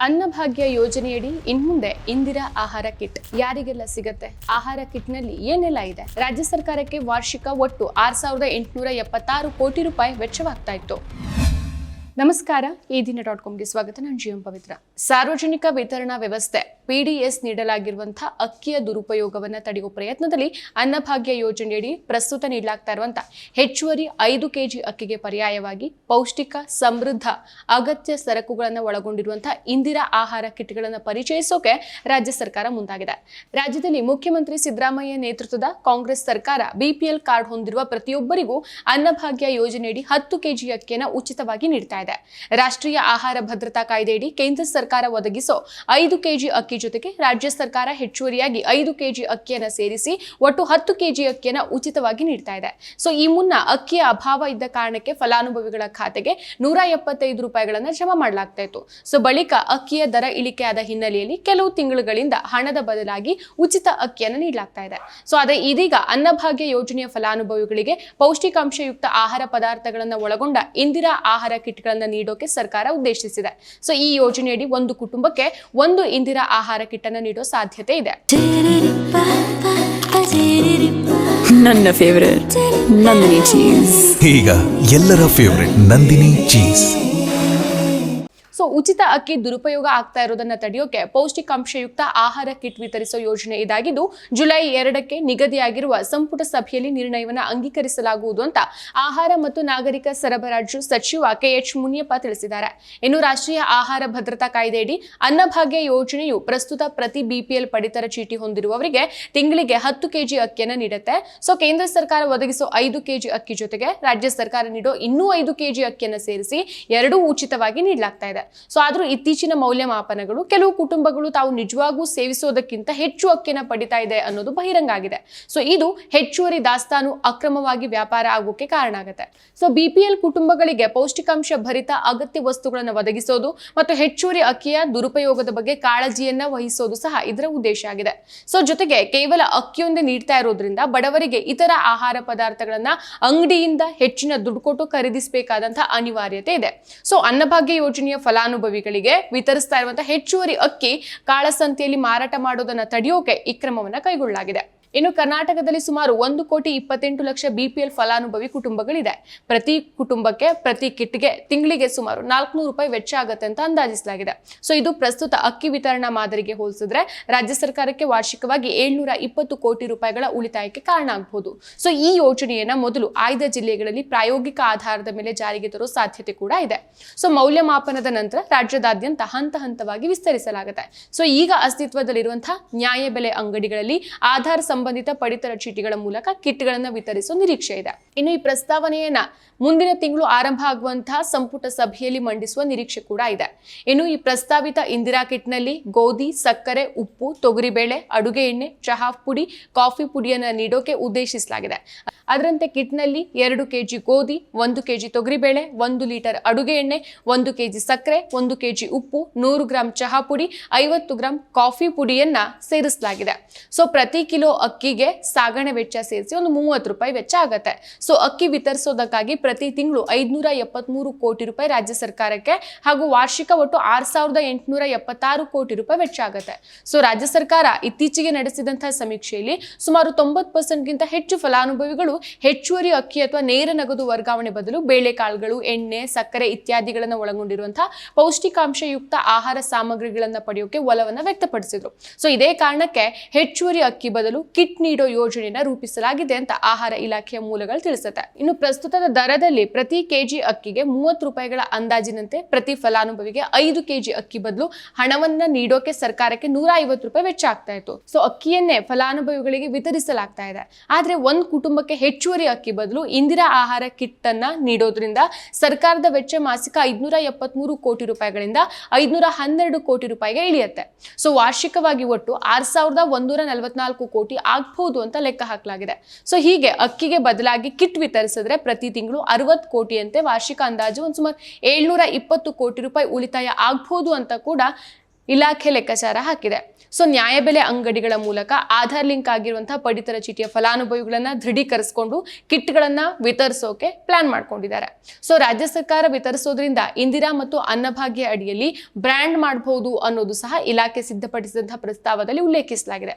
ಅನ್ನಭಾಗ್ಯ ಯೋಜನೆಯಡಿ ಇನ್ಮುಂದೆ ಇಂದಿರಾ ಆಹಾರ ಕಿಟ್. ಯಾರಿಗೆಲ್ಲ ಸಿಗತ್ತೆ? ಆಹಾರ ಕಿಟ್ನಲ್ಲಿ ಏನೆಲ್ಲ ಇದೆ? ರಾಜ್ಯ ಸರ್ಕಾರಕ್ಕೆ ವಾರ್ಷಿಕ ಒಟ್ಟು ಆರ್ ಸಾವಿರದ ಎಂಟುನೂರ ಎಪ್ಪತ್ತಾರು ಕೋಟಿ ರೂಪಾಯಿ ವೆಚ್ಚವಾಗ್ತಾ ಇತ್ತು. ನಮಸ್ಕಾರ. ಈ ದಿನ ಡಾಟ್ ಕಾಮ್ಗೆ ಸ್ವಾಗತ. ನಾನು ಜೀವನ್ ಪವಿತ್ರ. ಸಾರ್ವಜನಿಕ ವಿತರಣಾ ವ್ಯವಸ್ಥೆ ಪಿಡಿಎಸ್ ನೀಡಲಾಗಿರುವಂತಹ ಅಕ್ಕಿಯ ದುರುಪಯೋಗವನ್ನು ತಡೆಯುವ ಪ್ರಯತ್ನದಲ್ಲಿ ಅನ್ನಭಾಗ್ಯ ಯೋಜನೆಯಡಿ ಪ್ರಸ್ತುತ ನೀಡಲಾಗ್ತಾ ಇರುವಂತಹ ಹೆಚ್ಚುವರಿ ಐದು ಕೆಜಿ ಅಕ್ಕಿಗೆ ಪರ್ಯಾಯವಾಗಿ ಪೌಷ್ಟಿಕ, ಸಮೃದ್ಧ, ಅಗತ್ಯ ಸರಕುಗಳನ್ನು ಒಳಗೊಂಡಿರುವಂತಹ ಇಂದಿರಾ ಆಹಾರ ಕಿಟ್ಗಳನ್ನು ಪರಿಚಯಿಸೋಕೆ ರಾಜ್ಯ ಸರ್ಕಾರ ಮುಂದಾಗಿದೆ. ರಾಜ್ಯದಲ್ಲಿ ಮುಖ್ಯಮಂತ್ರಿ ಸಿದ್ದರಾಮಯ್ಯ ನೇತೃತ್ವದ ಕಾಂಗ್ರೆಸ್ ಸರ್ಕಾರ ಬಿಪಿಎಲ್ ಕಾರ್ಡ್ ಹೊಂದಿರುವ ಪ್ರತಿಯೊಬ್ಬರಿಗೂ ಅನ್ನಭಾಗ್ಯ ಯೋಜನೆಯಡಿ ಹತ್ತು ಕೆಜಿ ಅಕ್ಕಿಯನ್ನು ಉಚಿತವಾಗಿ ನೀಡ್ತಾ ಇದೆ. ರಾಷ್ಟ್ರೀಯ ಆಹಾರ ಭದ್ರತಾ ಕಾಯ್ದೆಯಡಿ ಕೇಂದ್ರ ಸರ್ಕಾರ ಒದಗಿಸೋ ಐದು ಕೆಜಿ ಅಕ್ಕಿ ಜೊತೆಗೆ ರಾಜ್ಯ ಸರ್ಕಾರ ಹೆಚ್ಚುವರಿಯಾಗಿ ಐದು ಕೆಜಿ ಅಕ್ಕಿಯನ್ನು ಸೇರಿಸಿ ಒಟ್ಟು ಹತ್ತು ಕೆಜಿ ಅಕ್ಕಿಯನ್ನು ಉಚಿತವಾಗಿ ನೀಡ್ತಾ ಇದೆ. ಸೊ ಈ ಮುನ್ನ ಅಕ್ಕಿಯ ಅಭಾವ ಇದ್ದ ಕಾರಣಕ್ಕೆ ಫಲಾನುಭವಿಗಳ ಖಾತೆಗೆ ನೂರ ಎಪ್ಪತ್ತೈದು ರೂಪಾಯಿಗಳನ್ನು ಜಮಾ ಮಾಡಲಾಗ್ತಾ ಇತ್ತು. ಸೊ ಬಳಿಕ ಅಕ್ಕಿಯ ದರ ಇಳಿಕೆಯಾದ ಹಿನ್ನೆಲೆಯಲ್ಲಿ ಕೆಲವು ತಿಂಗಳುಗಳಿಂದ ಹಣದ ಬದಲಾಗಿ ಉಚಿತ ಅಕ್ಕಿಯನ್ನು ನೀಡಲಾಗ್ತಾ ಇದೆ. ಸೊ ಅದೇ ಇದೀಗ ಅನ್ನಭಾಗ್ಯ ಯೋಜನೆಯ ಫಲಾನುಭವಿಗಳಿಗೆ ಪೌಷ್ಟಿಕಾಂಶಯುಕ್ತ ಆಹಾರ ಪದಾರ್ಥಗಳನ್ನು ಒಳಗೊಂಡ ಇಂದಿರಾ ಆಹಾರ ಕಿಟ್ಗಳನ್ನು ನೀಡೋಕೆ ಸರ್ಕಾರ ಉದ್ದೇಶಿಸಿದೆ. ಸೊ ಈ ಯೋಜನೆಯಡಿ ಒಂದು ಕುಟುಂಬಕ್ಕೆ ಒಂದು ಇಂದಿರಾ ಆಹಾರ ಕಿಟ್ ಅನ್ನು ನೀಡೋ ಸಾಧ್ಯತೆ ಇದೆ. ನನ್ನ ಫೇವರೇಟ್ ನಂದಿನಿ ಚೀಸ್ ಈಗ ಎಲ್ಲರ ಫೇವ್ರೆಟ್ ನಂದಿನಿ ಚೀಸ್ ಉಚಿತ ಅಕ್ಕಿ ದುರುಪಯೋಗ ಆಗ್ತಾ ಇರೋದನ್ನ ತಡೆಯೋಕೆ ಪೌಷ್ಟಿಕಾಂಶಯುಕ್ತ ಆಹಾರ ಕಿಟ್ ವಿತರಿಸೋ ಯೋಜನೆ ಇದಾಗಿದ್ದು, ಜುಲೈ ಎರಡಕ್ಕೆ ನಿಗದಿಯಾಗಿರುವ ಸಂಪುಟ ಸಭೆಯಲ್ಲಿ ನಿರ್ಣಯವನ್ನು ಅಂಗೀಕರಿಸಲಾಗುವುದು ಅಂತ ಆಹಾರ ಮತ್ತು ನಾಗರಿಕ ಸರಬರಾಜು ಸಚಿವ ಕೆಎಚ್ ಮುನಿಯಪ್ಪ ತಿಳಿಸಿದ್ದಾರೆ. ಇನ್ನು ರಾಷ್ಟ್ರೀಯ ಆಹಾರ ಭದ್ರತಾ ಕಾಯ್ದೆಯಡಿ ಅನ್ನಭಾಗ್ಯ ಯೋಜನೆಯು ಪ್ರಸ್ತುತ ಪ್ರತಿ ಬಿಪಿಎಲ್ ಪಡಿತರ ಚೀಟಿ ಹೊಂದಿರುವವರಿಗೆ ತಿಂಗಳಿಗೆ ಹತ್ತು ಕೆಜಿ ಅಕ್ಕಿಯನ್ನು ನೀಡುತ್ತೆ. ಸೊ, ಕೇಂದ್ರ ಸರ್ಕಾರ ಒದಗಿಸೋ ಐದು ಕೆಜಿ ಅಕ್ಕಿ ಜೊತೆಗೆ ರಾಜ್ಯ ಸರ್ಕಾರ ನೀಡೋ ಇನ್ನೂ ಐದು ಕೆಜಿ ಅಕ್ಕಿಯನ್ನು ಸೇರಿಸಿ ಎರಡೂ ಉಚಿತವಾಗಿ ನೀಡಲಾಗ್ತಾ ಇದೆ. ಸೊ ಆದರೂ ಇತ್ತೀಚಿನ ಮೌಲ್ಯಮಾಪನಗಳು ಕೆಲವು ಕುಟುಂಬಗಳು ತಾವು ನಿಜವಾಗೂ ಸೇವಿಸೋದಕ್ಕಿಂತ ಹೆಚ್ಚು ಅಕ್ಕಿನ ಪಡಿತಾ ಇದೆ ಅನ್ನೋದು ಬಹಿರಂಗ ಆಗಿದೆ ಸೊ ಇದು ಹೆಚ್ಚುವರಿ ದಾಸ್ತಾನು ಅಕ್ರಮವಾಗಿ ವ್ಯಾಪಾರ ಆಗೋಕೆ ಕಾರಣ ಆಗುತ್ತೆ. ಸೊ ಬಿಪಿಎಲ್ ಕುಟುಂಬಗಳಿಗೆ ಪೌಷ್ಟಿಕಾಂಶ ಭರಿತ ಅಗತ್ಯ ವಸ್ತುಗಳನ್ನು ಒದಗಿಸೋದು ಮತ್ತು ಹೆಚ್ಚುವರಿ ಅಕ್ಕಿಯ ದುರುಪಯೋಗದ ಬಗ್ಗೆ ಕಾಳಜಿಯನ್ನ ವಹಿಸೋದು ಸಹ ಇದರ ಉದ್ದೇಶ ಆಗಿದೆ. ಸೊ ಜೊತೆಗೆ ಕೇವಲ ಅಕ್ಕಿಯೊಂದೇ ನೀಡ್ತಾ ಇರೋದ್ರಿಂದ ಬಡವರಿಗೆ ಇತರ ಆಹಾರ ಪದಾರ್ಥಗಳನ್ನ ಅಂಗಡಿಯಿಂದ ಹೆಚ್ಚಿನ ದುಡ್ಡು ಕೊಟ್ಟು ಖರೀದಿಸಬೇಕಾದಂತಹ ಅನಿವಾರ್ಯತೆ ಇದೆ. ಸೊ ಅನ್ನಭಾಗ್ಯ ಯೋಜನೆಯ ಫಲಾನುಭವಿಗಳಿಗೆ ವಿತರಿಸ್ತಾ ಇರುವಂತಹ ಹೆಚ್ಚುವರಿ ಅಕ್ಕಿ ಕಾಳಸಂತೆಯಲ್ಲಿ ಮಾರಾಟ ಮಾಡೋದನ್ನ ತಡೆಯೋಕೆ ಈ ಕ್ರಮವನ್ನ ಕೈಗೊಳ್ಳಲಾಗಿದೆ. ಇನ್ನು ಕರ್ನಾಟಕದಲ್ಲಿ ಸುಮಾರು ಒಂದು ಕೋಟಿ ಇಪ್ಪತ್ತೆಂಟು ಲಕ್ಷ ಬಿಪಿಎಲ್ ಫಲಾನುಭವಿ ಕುಟುಂಬಗಳಿದೆ. ಪ್ರತಿ ಕುಟುಂಬಕ್ಕೆ, ಪ್ರತಿ ಕಿಟ್ಗೆ ತಿಂಗಳಿಗೆ ಸುಮಾರು ನಾಲ್ಕುನೂರು ರೂಪಾಯಿ ವೆಚ್ಚ ಆಗುತ್ತೆ ಅಂತ ಅಂದಾಜಿಸಲಾಗಿದೆ. ಸೊ ಇದು ಪ್ರಸ್ತುತ ಅಕ್ಕಿ ವಿತರಣಾ ಮಾದರಿಗೆ ಹೋಲಿಸಿದ್ರೆ ರಾಜ್ಯ ಸರ್ಕಾರಕ್ಕೆ ವಾರ್ಷಿಕವಾಗಿ ಏಳ್ನೂರ ಇಪ್ಪತ್ತು ಕೋಟಿ ರೂಪಾಯಿಗಳ ಉಳಿತಾಯಕ್ಕೆ ಕಾರಣ ಆಗಬಹುದು ಸೊ ಈ ಯೋಜನೆಯನ್ನ ಮೊದಲು ಆಯ್ದ ಜಿಲ್ಲೆಗಳಲ್ಲಿ ಪ್ರಾಯೋಗಿಕ ಆಧಾರದ ಮೇಲೆ ಜಾರಿಗೆ ತರೋ ಸಾಧ್ಯತೆ ಕೂಡ ಇದೆ. ಸೊ ಮೌಲ್ಯಮಾಪನದ ನಂತರ ರಾಜ್ಯದಾದ್ಯಂತ ಹಂತ ಹಂತವಾಗಿ ವಿಸ್ತರಿಸಲಾಗುತ್ತೆ. ಸೊ ಈಗ ಅಸ್ತಿತ್ವದಲ್ಲಿರುವಂತಹ ನ್ಯಾಯಬೆಲೆ ಅಂಗಡಿಗಳಲ್ಲಿ ಆಧಾರ್ ಸಂಬಂಧಿತ ಪಡಿತರ ಚೀಟಿಗಳ ಮೂಲಕ ಕಿಟ್ಗಳನ್ನು ವಿತರಿಸುವ ನಿರೀಕ್ಷೆ ಇದೆ. ಇನ್ನು ಈ ಪ್ರಸ್ತಾವನೆಯನ್ನ ಮುಂದಿನ ತಿಂಗಳು ಆರಂಭ ಆಗುವಂತಹ ಸಂಪುಟ ಸಭೆಯಲ್ಲಿ ಮಂಡಿಸುವ ನಿರೀಕ್ಷೆ ಕೂಡ ಇದೆ. ಇನ್ನು ಈ ಪ್ರಸ್ತಾವಿತ ಇಂದಿರಾ ಕಿಟ್ನಲ್ಲಿ ಗೋಧಿ, ಸಕ್ಕರೆ, ಉಪ್ಪು ತೊಗರಿಬೇಳೆ ಅಡುಗೆ ಎಣ್ಣೆ, ಚಹಾ ಪುಡಿ, ಕಾಫಿ ಪುಡಿಯನ್ನು ನೀಡೋಕೆ ಉದ್ದೇಶಿಸಲಾಗಿದೆ. ಅದರಂತೆ ಕಿಟ್ನಲ್ಲಿ ಎರಡು ಕೆಜಿ ಗೋಧಿ, ಒಂದು ಕೆಜಿ ತೊಗರಿಬೇಳೆ ಒಂದು ಲೀಟರ್ ಅಡುಗೆ ಎಣ್ಣೆ, ಒಂದು ಕೆಜಿ ಸಕ್ಕರೆ, ಒಂದು ಕೆಜಿ ಉಪ್ಪು, ನೂರು ಗ್ರಾಂ ಚಹಾ ಪುಡಿ, ಐವತ್ತು ಗ್ರಾಂ ಕಾಫಿ ಪುಡಿಯನ್ನ ಸೇರಿಸಲಾಗಿದೆ. ಸೊ ಪ್ರತಿ ಕಿಲೋ ಅಕ್ಕಿಗೆ ಸಾಗಣೆ ವೆಚ್ಚ ಸೇರಿಸಿ ಒಂದು ಮೂವತ್ತು ರೂಪಾಯಿ ವೆಚ್ಚ ಆಗತ್ತೆ. ಸೊ ಅಕ್ಕಿ ವಿತರಿಸೋದಕ್ಕಾಗಿ ಪ್ರತಿ ತಿಂಗಳು ಐದುನೂರ ಎಪ್ಪತ್ಮೂರು ಕೋಟಿ ರೂಪಾಯಿ ರಾಜ್ಯ ಸರ್ಕಾರಕ್ಕೆ ಹಾಗೂ ವಾರ್ಷಿಕ ಒಟ್ಟು ಆರು ಸಾವಿರದ ಎಂಟುನೂರ ಎಪ್ಪತ್ತಾರು ಕೋಟಿ ರೂಪಾಯಿ ವೆಚ್ಚ ಆಗುತ್ತೆ. ಸೊ ರಾಜ್ಯ ಸರ್ಕಾರ ಇತ್ತೀಚೆಗೆ ನಡೆಸಿದಂತಹ ಸಮೀಕ್ಷೆಯಲ್ಲಿ ಸುಮಾರು ತೊಂಬತ್ತು ಪರ್ಸೆಂಟ್ಗಿಂತ ಹೆಚ್ಚು ಫಲಾನುಭವಿಗಳು ಹೆಚ್ಚುವರಿ ಅಕ್ಕಿ ಅಥವಾ ನೇರ ನಗದು ವರ್ಗಾವಣೆ ಬದಲು ಬೇಳೆಕಾಳುಗಳು, ಎಣ್ಣೆ, ಸಕ್ಕರೆ ಇತ್ಯಾದಿಗಳನ್ನು ಒಳಗೊಂಡಿರುವಂತಹ ಪೌಷ್ಟಿಕಾಂಶಯುಕ್ತ ಆಹಾರ ಸಾಮಗ್ರಿಗಳನ್ನು ಪಡೆಯೋಕೆ ಒಲವನ್ನು ವ್ಯಕ್ತಪಡಿಸಿದ್ರು. ಸೊ ಇದೇ ಕಾರಣಕ್ಕೆ ಹೆಚ್ಚುವರಿ ಅಕ್ಕಿ ಬದಲು ಕಿಟ್ ನೀಡೋ ಯೋಜನೆಯನ್ನ ರೂಪಿಸಲಾಗಿದೆ ಅಂತ ಆಹಾರ ಇಲಾಖೆಯ ಮೂಲಗಳು ತಿಳಿಸುತ್ತೆ. ಇನ್ನು ಪ್ರಸ್ತುತದ ದರದಲ್ಲಿ ಪ್ರತಿ ಕೆಜಿ ಅಕ್ಕಿಗೆ ಮೂವತ್ತು ರೂಪಾಯಿಗಳ ಅಂದಾಜಿನಂತೆ ಪ್ರತಿ ಫಲಾನುಭವಿಗೆ ಐದು ಕೆಜಿ ಅಕ್ಕಿ ಬದಲು ಹಣವನ್ನ ನೀಡೋಕೆ ಸರ್ಕಾರಕ್ಕೆ ನೂರ ಐವತ್ತು ರೂಪಾಯಿ ವೆಚ್ಚ ಆಗ್ತಾ ಇತ್ತು. ಸೊ, ಅಕ್ಕಿಯನ್ನೇ ಫಲಾನುಭವಿಗಳಿಗೆ ವಿತರಿಸಲಾಗ್ತಾ ಇದೆ. ಆದ್ರೆ ಒಂದ್ ಕುಟುಂಬಕ್ಕೆ ಹೆಚ್ಚುವರಿ ಅಕ್ಕಿ ಬದಲು ಇಂದಿರಾ ಆಹಾರ ಕಿಟ್ ಅನ್ನ ನೀಡೋದ್ರಿಂದ ಸರ್ಕಾರದ ವೆಚ್ಚ ಮಾಸಿಕ ಐದ್ನೂರ ಎಪ್ಪತ್ಮೂರು ಕೋಟಿ ರೂಪಾಯಿಗಳಿಂದ ಐದ್ನೂರ ಹನ್ನೆರಡು ಕೋಟಿ ರೂಪಾಯಿಗೆ ಇಳಿಯುತ್ತೆ. ಸೊ, ವಾರ್ಷಿಕವಾಗಿ ಒಟ್ಟು ಆರ್ ಸಾವಿರದ ಒಂದೂರ ನಲವತ್ನಾಲ್ಕು ಕೋಟಿ ಆಗ್ಬಹುದು ಅಂತ ಲೆಕ್ಕ ಹಾಕಲಾಗಿದೆ. ಸೊ ಹೀಗೆ ಅಕ್ಕಿಗೆ ಬದಲಾಗಿ ಕಿಟ್ ವಿತರಿಸಿದ್ರೆ ಪ್ರತಿ ತಿಂಗಳು ಅರವತ್ತು ಕೋಟಿಯಂತೆ ವಾರ್ಷಿಕ ಅಂದಾಜು ಒಂದು ಸುಮಾರು ಏಳ್ನೂರ ಇಪ್ಪತ್ತು ಕೋಟಿ ರೂಪಾಯಿ ಉಳಿತಾಯ ಆಗ್ಬಹುದು ಅಂತ ಕೂಡ ಇಲಾಖೆ ಲೆಕ್ಕಾಚಾರ ಹಾಕಿದೆ. ಸೊ ನ್ಯಾಯಬೆಲೆ ಅಂಗಡಿಗಳ ಮೂಲಕ ಆಧಾರ್ ಲಿಂಕ್ ಆಗಿರುವಂತಹ ಪಡಿತರ ಚೀಟಿಯ ಫಲಾನುಭವಿಗಳನ್ನ ದೃಢೀಕರಿಸಿಕೊಂಡು ಕಿಟ್ಗಳನ್ನ ವಿತರಿಸೋಕೆ ಪ್ಲಾನ್ ಮಾಡ್ಕೊಂಡಿದ್ದಾರೆ. ಸೊ ರಾಜ್ಯ ಸರ್ಕಾರ ವಿತರಿಸೋದ್ರಿಂದ ಇಂದಿರಾ ಮತ್ತು ಅನ್ನಭಾಗ್ಯ ಅಡಿಯಲ್ಲಿ ಬ್ರ್ಯಾಂಡ್ ಮಾಡಬಹುದು ಅನ್ನೋದು ಸಹ ಇಲಾಖೆ ಸಿದ್ಧಪಡಿಸಿದಂತಹ ಪ್ರಸ್ತಾವದಲ್ಲಿ ಉಲ್ಲೇಖಿಸಲಾಗಿದೆ.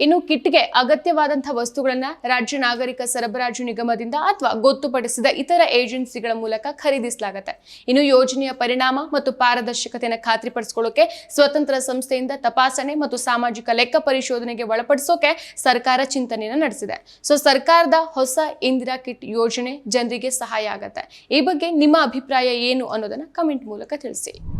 ಇನ್ನು ಕಿಟ್ಗೆ ಅಗತ್ಯವಾದಂತಹ ವಸ್ತುಗಳನ್ನ ರಾಜ್ಯ ನಾಗರಿಕ ಸರಬರಾಜು ನಿಗಮದಿಂದ ಅಥವಾ ಗೊತ್ತುಪಡಿಸಿದ ಇತರ ಏಜೆನ್ಸಿಗಳ ಮೂಲಕ ಖರೀದಿಸಲಾಗುತ್ತೆ. ಇನ್ನು ಯೋಜನೆಯ ಪರಿಣಾಮ ಮತ್ತು ಪಾರದರ್ಶಕತೆಯನ್ನು ಖಾತ್ರಿಪಡಿಸಿಕೊಳ್ಳೋಕೆ ಸ್ವತಂತ್ರ ಸಂಸ್ಥೆಯಿಂದ ತಪಾಸಣೆ ಮತ್ತು ಸಾಮಾಜಿಕ ಲೆಕ್ಕ ಪರಿಶೋಧನೆಗೆ ಒಳಪಡಿಸೋಕೆ ಸರ್ಕಾರ ಚಿಂತನೆಯನ್ನು ನಡೆಸಿದೆ. ಸೊ, ಸರ್ಕಾರದ ಹೊಸ ಇಂದಿರಾ ಕಿಟ್ ಯೋಜನೆ ಜನರಿಗೆ ಸಹಾಯ ಆಗುತ್ತೆ. ಈ ಬಗ್ಗೆ ನಿಮ್ಮ ಅಭಿಪ್ರಾಯ ಏನು ಅನ್ನೋದನ್ನ ಕಮೆಂಟ್ ಮೂಲಕ ತಿಳಿಸಿ.